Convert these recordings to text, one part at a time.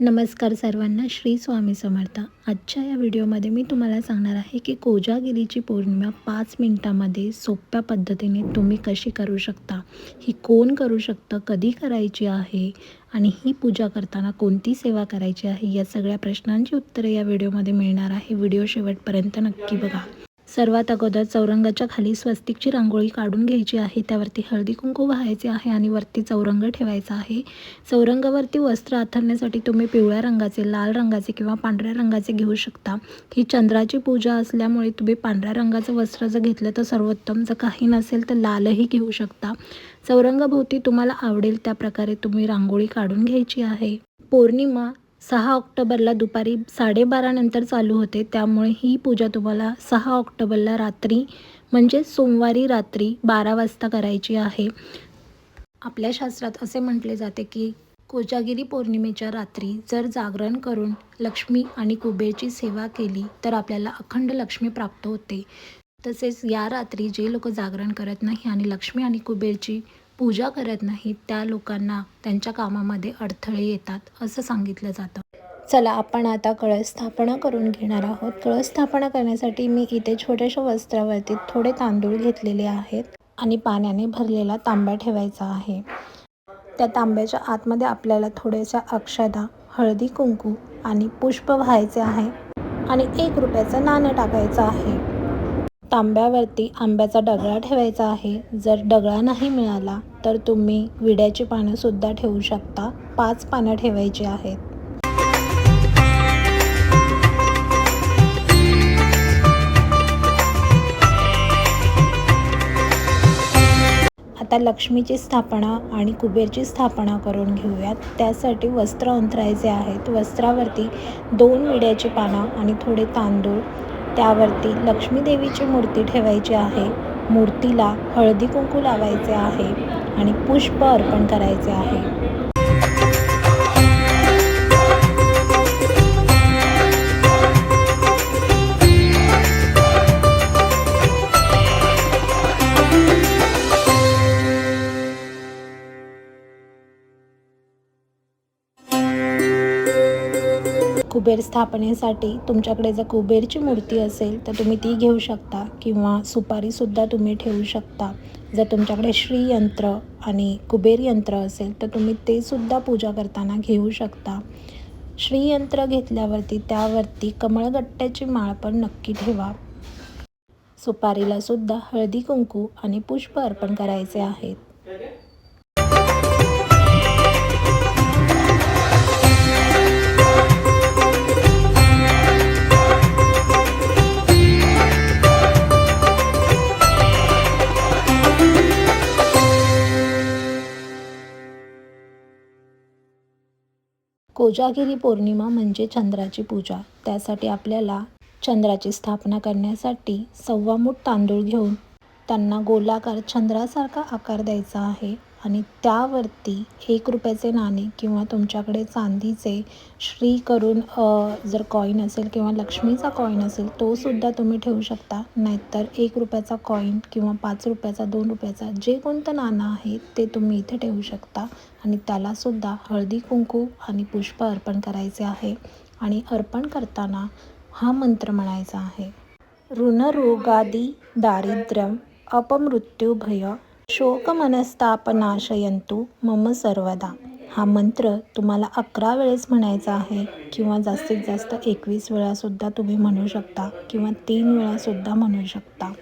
नमस्कार सर्वांना श्री स्वामी समर्थ. आजच्या या व्हिडिओमध्ये मी तुम्हाला सांगणार आहे की कोजागिरीची पौर्णिमा पाच मिनटामध्ये सोप्या पद्धतीने तुम्ही कशी करू शकता? ही कोण करू शकतं? कधी करायची आहे? आणि ही पूजा करताना कोणती सेवा करायची आहे? या सगळ्या प्रश्नांची उत्तरे या व्हिडिओमध्ये मिळणार आहे. व्हिडिओ शेवटपर्यंत नक्की बघा. सर्वात अगोदर चौरंगाच्या खाली स्वस्तिकची रांगोळी काढून घ्यायची आहे. त्यावरती हळदी कुंकू व्हायचे आहे आणि वरती चौरंग ठेवायचा आहे. चौरंगावरती वस्त्र आथरण्यासाठी तुम्ही पिवळ्या रंगाचे लाल रंगाचे किंवा पांढऱ्या रंगाचे घेऊ शकता. ही चंद्राची पूजा असल्यामुळे तुम्ही पांढऱ्या रंगाचं वस्त्र जर घेतलं तर सर्वोत्तम. जर काही नसेल तर लालही घेऊ शकता. चौरंगाभोवती तुम्हाला आवडेल त्या प्रकारे तुम्ही रांगोळी काढून घ्यायची आहे. पौर्णिमा सहा ऑक्टोबरला दुपारी साडेबारानंतर चालू होते. त्यामुळे ही पूजा तुम्हाला सहा ऑक्टोबरला रात्री म्हणजे सोमवारी रात्री बारा वाजता करायची आहे. आपल्या शास्त्रात असे म्हटले जाते की कोजागिरी पौर्णिमेच्या रात्री जर जागरण करून लक्ष्मी आणि कुबेरची सेवा केली तर आपल्याला अखंड लक्ष्मी प्राप्त होते. तसेच या रात्री जे लोक जागरण करत नाही आणि लक्ष्मी आणि कुबेरची पूजा करत नाहीत त्या लोकांना त्यांच्या कामामध्ये अडथळे येतात असं सांगितलं जातं. चला आपण आता कळस स्थापना करून घेणार आहोत. कळस स्थापना करण्यासाठी मी इथे छोट्याशा वस्त्रावरती थोडे तांदूळ घेतलेले आहेत आणि पाण्याने भरलेला तांब्या ठेवायचा आहे. त्या तांब्याच्या आतमध्ये आपल्याला थोड्याशा अक्षदा हळदी कुंकू आणि पुष्प व्हायचे आहे आणि एक रुपयाचं नाणं टाकायचं आहे. तांब्यावरती आंब्याचा डगळा ठेवायचा आहे. जर डगळा नाही मिळाला तर तुम्ही विड्याची पानंसुद्धा ठेवू शकता. पाच पानं ठेवायची आहेत. आता लक्ष्मीची स्थापना आणि कुबेरची स्थापना करून घेऊयात. त्यासाठी वस्त्र अंतरायचे आहेत. वस्त्रावरती दोन विड्याची पानं आणि थोडे तांदूळ त्यावरती लक्ष्मीदेवीची मूर्ती ठेवायची आहे. मूर्तीला हळदी कुंकू लावायचे आहे आणि पुष्प अर्पण करायचे आहे. कुबेर स्थापनेसाठी तुमच्याकडे जर कुबेरची मूर्ती असेल तर तुम्ही ती घेऊ शकता किंवा सुपारीसुद्धा तुम्ही ठेवू शकता. जर तुमच्याकडे श्रीयंत्र आणि कुबेर यंत्र असेल तर तुम्ही ते सुद्धा पूजा करताना घेऊ शकता. श्रीयंत्र घेतल्यावरती त्यावरती कमळगट्ट्याची माळ पण नक्की ठेवा. सुपारीला सुद्धा हळदी कुंकू आणि पुष्प अर्पण करायचे आहेत. कोजागिरी पौर्णिमा म्हणजे चंद्राची पूजा. त्यासाठी आपल्याला चंद्राची स्थापना करण्यासाठी सव्वा मूठ तांदूळ घेऊन त्यांना गोलाकार चंद्रासारखा आकार द्यायचा आहे. आणि त्यावरती एक रुपयाचे नाणे किंवा तुमच्याकडे चांदीचे श्री करून जर कॉईन असेल किंवा लक्ष्मीचा कॉईन असेल तो सुद्धा तुम्ही ठेवू शकता. नाहीतर एक रुपयाचा कॉईन किंवा पाच रुपयाचा दोन रुपयाचा जे कोणतं नाणं आहे ते तुम्ही इथे ठेवू शकता. आणि त्यालासुद्धा हळदी कुंकू आणि पुष्प अर्पण करायचे आहे. आणि अर्पण करताना हा मंत्र म्हणायचा आहे. ऋणरोगादी दारिद्र्यम अपमृत्यूभय शोकमनस्तापनाशयंतु मम सर्वदा. हा मंत्र तुम्हाला अकरा वेळेस म्हणायचा आहे किंवा जास्तीत जास्त एकवीस वेळासुद्धा तुम्ही म्हणू शकता किंवा तीन वेळासुद्धा म्हणू शकता.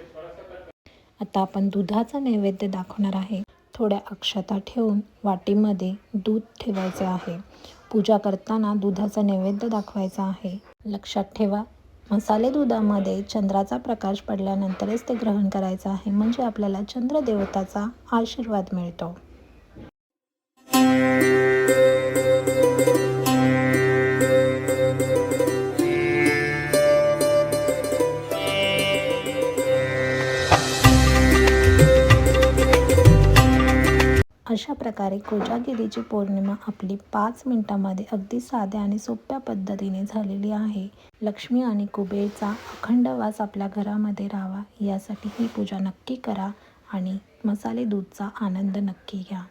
आता आपण दुधाचा नैवेद्य दाखवणार आहे. थोड्या अक्षता ठेवून वाटीमध्ये दूध ठेवायचे आहे. पूजा करताना दुधाचा नैवेद्य दाखवायचा आहे. लक्षात ठेवा मसाले दुधामध्ये चंद्राचा प्रकाश पडल्यानंतरच ते ग्रहण करायचं आहे म्हणजे आपल्याला चंद्रदेवताचा आशीर्वाद मिळतो. अशा प्रकारे कोजागिरीची पौर्णिमा आपली पाच मिनिटामध्ये अगदी साध्या आणि सोप्या पद्धतीने झालेली आहे. लक्ष्मी आणि कुबेरचा अखंड वास आपल्या घरामध्ये राहावा यासाठी ही पूजा नक्की करा आणि मसाले दूधचा आनंद नक्की घ्या.